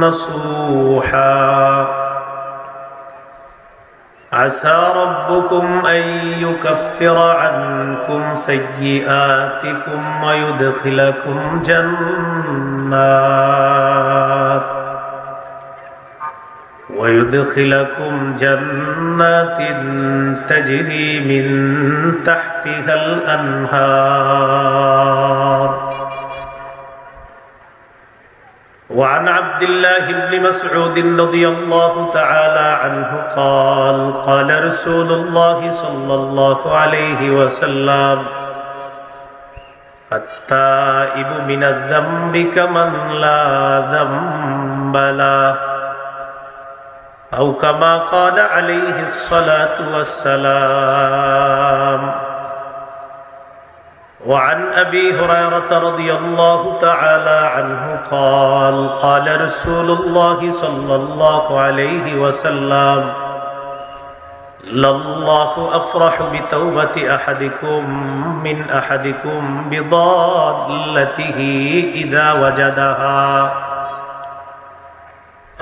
نصوحا. عسى ربكم أن يكفر عنكم سيئاتكم ويدخلكم جنات ويدخلكم جنات تجري من تحتها الأنهار. وعن عبد الله بن مسعود رضي الله تعالى عنه قال قال رسول الله صلى الله عليه وسلم التائب من الذنب كمن لا ذنب له. أو كما قال عليه الصلاة والسلام وعن أبي هريرة رضي الله تعالى عنه قال قال رسول الله صلى الله عليه وسلم لله أفرح بتوبة أحدكم من أحدكم بضالته إذا وجدها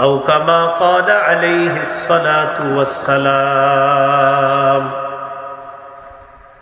أو كما قال عليه الصلاة والسلام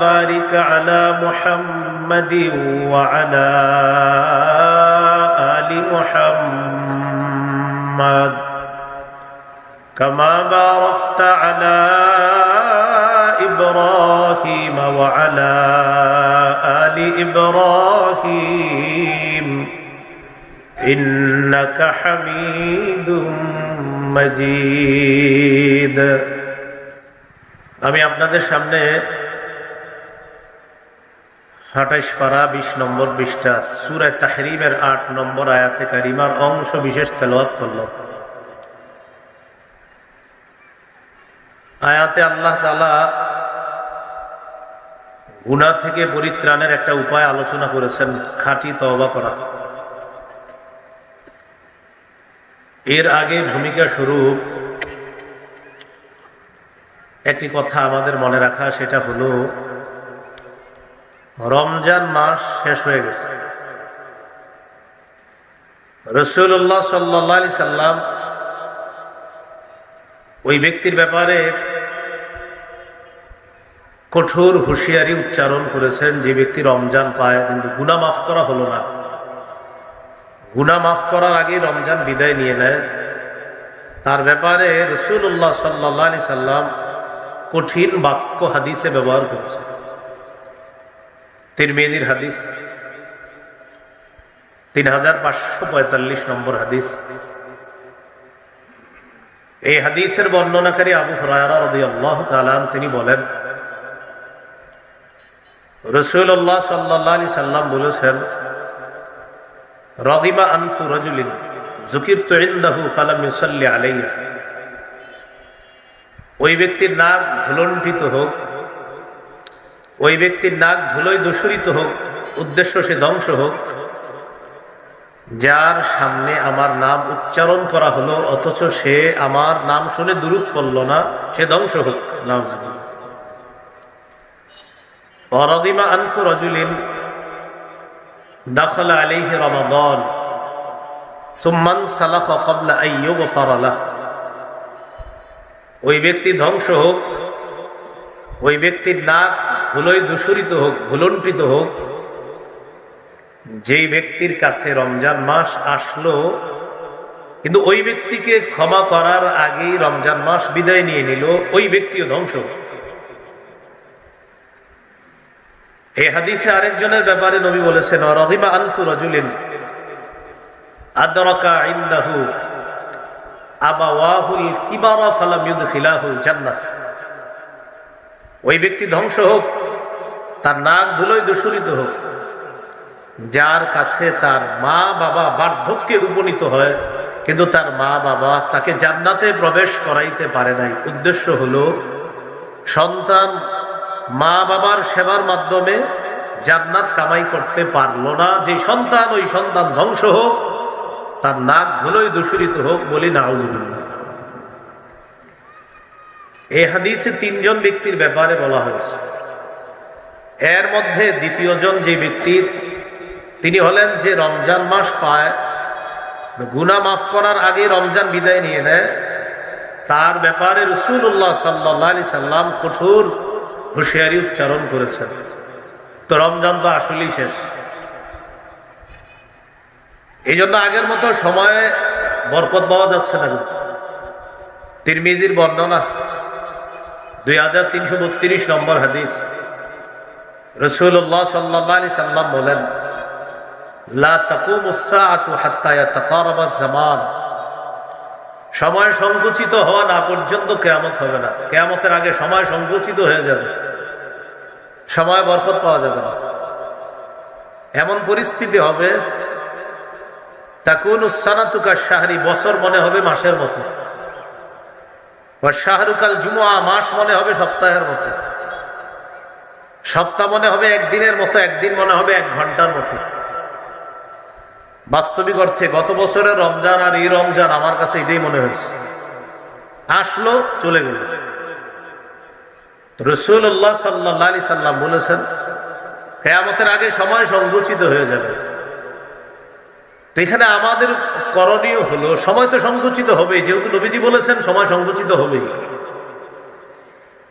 بارك على محمد وعلى آل محمد كما باركت على إبراهيم وعلى آل إبراهيم إنك حميد مجيد আমি আপনাদের সামনে আঠাইশ পারা, বিশ নম্বর বিশটা সুরায় তাহরিমের আট নম্বর আয়াতে কারিমার অংশ বিশেষ তেলাওয়াত করল। আয়াতে আল্লাহ তালা থেকে পরিত্রাণের একটা উপায় আলোচনা করেছেন, খাঁটি তওবা করা। এর আগে ভূমিকা স্বরূপ একটি কথা আমাদের মনে রাখা, সেটা হলো রমজান মাস শেষ হয়ে গেছে। রসুল্লাহ সাল্লি সাল্লাম ওই ব্যক্তির ব্যাপারে কঠোর হুঁশিয়ারি উচ্চারণ করেছেন যে ব্যক্তি রমজান পায়, কিন্তু গুনা মাফ করা হলো না। গুনা মাফ করার আগে রমজান বিদায় নিয়ে নেয়। তার ব্যাপারে রসুল্লাহ সাল্লি সাল্লাম কঠিন বাক্য হাদিসে ব্যবহার করেছে তিরমেদির হাদিস তিন হাজার পাঁচশো পঁয়তাল্লিশ নম্বর হাদিস। এই হাদিসের বর্ণনাকারী আবু তালাম তিনি বলেন রসুল্লাহ সাল্লাহ আলি সাল্লাম বলেছেন রদিমা আনফু রজুলিন জুকির তো ইন্দাহু ফালাম আলাইয়া। ওই ব্যক্তির নাক ধুলণ্ঠিত হোক ওই ব্যক্তির নাক ধুলোয় দূষরিত হোক, উদ্দেশ্য সে ধ্বংস হোক। যার সামনে আমার নাম উচ্চারণ করা হলো, অথচ সে আমার নাম শুনে দূরত পড়ল না, সে ধ্বংস হোক। অরদিমা আনফু রজুলিন দাখলা আলাইহি রমাদান, সুম্মান সালাখ কবলা ওই ব্যক্তি ধ্বংস হোক ওই ব্যক্তির নাক ধুলোয় দূষরিত হোক ভুলন্টিত হোক, যেই ব্যক্তির কাছে রমজান মাস আসলো, কিন্তু ওই ব্যক্তিকে ক্ষমা করার আগেই রমজান মাস বিদায় নিয়ে নিল, ওই ব্যক্তিও ধ্বংস। এই হাদিসে আরেকজনের ব্যাপারে নবী বলেছেন রহিমা আনফু রজুলিন আদরকা ইন্দাহু আবাওয়াহুল কিবারা ফালাম ইউদখিলাহুল জান্নাত ওই ব্যক্তি ধ্বংস হোক, তার নাক ধুলোয় দূষণিত হোক, যার কাছে তার মা বাবা বার্ধক্যে উপনীত হয়, কিন্তু তার মা বাবা তাকে জান্নাতে প্রবেশ করাইতে পারে নাই। উদ্দেশ্য হলো, সন্তান মা বাবার সেবার মাধ্যমে জান্নাত কামাই করতে পারল না। যে সন্তান, ওই সন্তান ধ্বংস হোক, তার নাক ধুলোয় দূষিত হোক বলি নাউজুবিল্লাহ। এই হাদিসে তিনজন ব্যক্তির ব্যাপারে বলা হয়েছে। এর মধ্যে দ্বিতীয়জন যে ব্যক্তি, তিনি হলেন যে রমজান মাস পায় গুনা মাফ করার আগে রমজান বিদায় নিয়ে নেয়, তার ব্যাপারে রসুল্লাহ সাল্লি সাল্লাম কঠোর হুঁশিয়ারি উচ্চারণ করেছেন। তো রমজান তো আসলেই শেষ। এই জন্য আগের মতো সময়ে বরকত পাওয়া যাচ্ছে না তিরমিজির বর্ণনা দুই হাজার তিনশো বত্রিশ নম্বর হাদিস। রসুল্লাহ সাল্লি সাল্লাম বলেন জামান সময় সংকুচিত হওয়া না পর্যন্ত কেয়ামত হবে না। কেয়ামতের আগে সময় সংকুচিত হয়ে যাবে। সময় বরকত পাওয়া যাবে না। এমন পরিস্থিতি হবে তাকুন উসানাতুকা শাহরি বছর মনে হবে মাসের মতো। শাহরুকাল জুমা মাস মনে হবে সপ্তাহের মতো। সপ্তাহ মনে হবে একদিনের মতো, একদিন মনে হবে এক ঘণ্টার মতো। বাস্তবিক অর্থে গত বছরের রমজান আর এই রমজান আমার কাছে এটাই মনে হয়েছে। আসলো, চলে গেল। রসুল্লাহ সাল্লি সাল্লাম বলেছেন, কেয়ামতের আগে সময় সংকুচিত হয়ে যাবে। তো এখানে আমাদের করণীয় হলো, সময় তো সংকুচিত হবে যেহেতু নবীজি বলেছেন সময় সংকুচিত হবেই।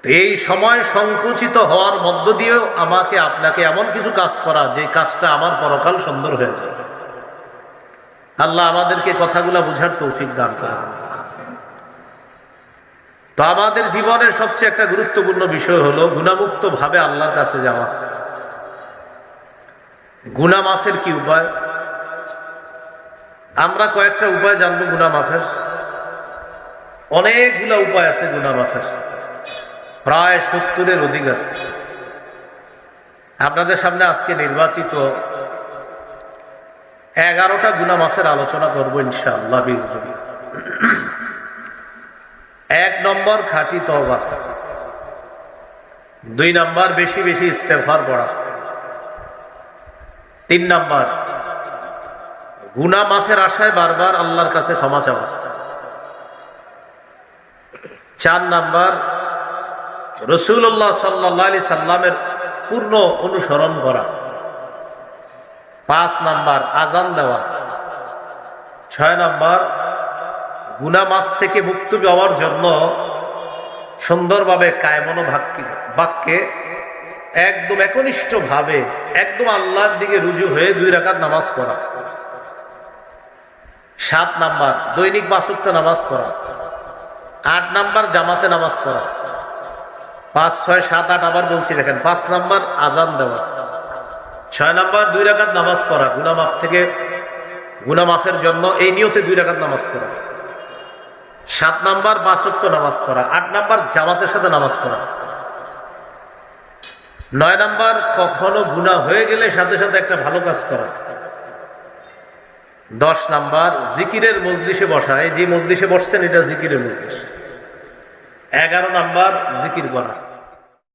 এই সময় সংকুচিত হওয়ার মধ্য দিয়েও আমাকে, আপনাকে এমন কিছু কাজ করা, যে কাজটা আমার পরকাল সুন্দর হয়ে যায়। আল্লাহ আমাদেরকে কথাগুলা বুঝার তৌফিক দান করেন। তো আমাদের জীবনের সবচেয়ে একটা গুরুত্বপূর্ণ বিষয় হলো গুণামুক্ত ভাবে আল্লাহর কাছে যাওয়া। গুনা মাফের কি উপায়? আমরা কয়েকটা উপায় জানব গুনা মাফের অনেকগুলা উপায় আছে গুনা মাফের প্রায় সত্তরের অধিক আছে। আপনাদের সামনে আজকে নির্বাচিত এগারোটা গুনা মাফের আলোচনা করব ইনশাআল্লাহ এক নম্বর খাঁটি তবা দুই নম্বর বেশি বেশি ইস্তেফার পড়া। তিন নম্বর গুনা মাফের আশায় বারবার আল্লাহর কাছে ক্ষমা চাওয়া। চার নাম্বার রসুল্লাহ সাল্লি সাল্লামের পূর্ণ অনুসরণ করা। পাঁচ নাম্বার আজান দেওয়া। ছয় নাম্বার গুনা মাফ থেকে মুক্ত পাওয়ার জন্য সুন্দরভাবে কায়মনো বাক্যে একদম একনিষ্ঠ ভাবে একদম আল্লাহর দিকে রুজু হয়ে দুই রাকাত নামাজ পড়া। সাত নাম্বার, দৈনিক বাসুকটা নামাজ পড়া। আট নাম্বার, জামাতে নামাজ পড়া। পাঁচ, ছয়, সাত, আট, আবার বলছি দেখেন, পাঁচ নাম্বার, আজান দেওয়া। ছয় নাম্বার, দুই রাকাত নামাজ পড়া, গুনামাফ থেকে গুনামাফের জন্য এই নিয়তে দুই রাকাত নামাজ পড়া। সাত নাম্বার বাসত্ব নামাজ পড়া। আট নাম্বার, জামাতের সাথে নামাজ পড়া। নয় নাম্বার, কখনো গুণা হয়ে গেলে সাথে সাথে একটা ভালো কাজ করা। দশ নাম্বার, জিকিরের মজলিসে বসায় যে মজলিসে বসছেন, এটা জিকিরের মজলিস। এগারো নাম্বার, জিকির করা।